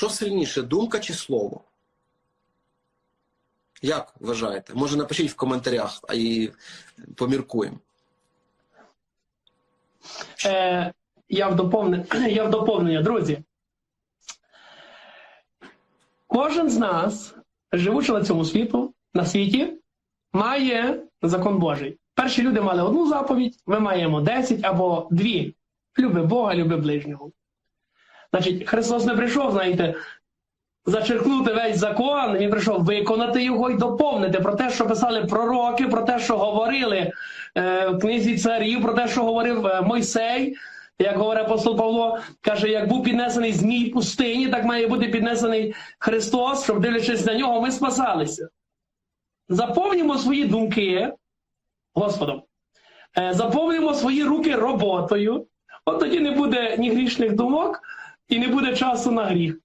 що сильніше, думка чи слово? Як вважаєте? Може напишіть в коментарях, і поміркуємо. Е, я, в доповнення, я в доповнення, друзі. Кожен з нас, живучи на цьому світу, на світі, має закон Божий. Перші люди мали одну заповідь, ми маємо 10 або дві. Люби Бога, люби ближнього. Значить, Христос не прийшов, знаєте, зачеркнути весь закон, він прийшов виконати його і доповнити про те, що писали пророки, про те, що говорили е, в книзі царів, про те, що говорив е, Мойсей. Як говорить апостол Павло, каже, як був піднесений змій в пустині, так має бути піднесений Христос, щоб дивлячись на нього, ми спасалися. Заповнюємо свої думки Господом. Е, Заповнюємо свої руки роботою. От тоді не буде ні грішних думок і не буде часу на гріх.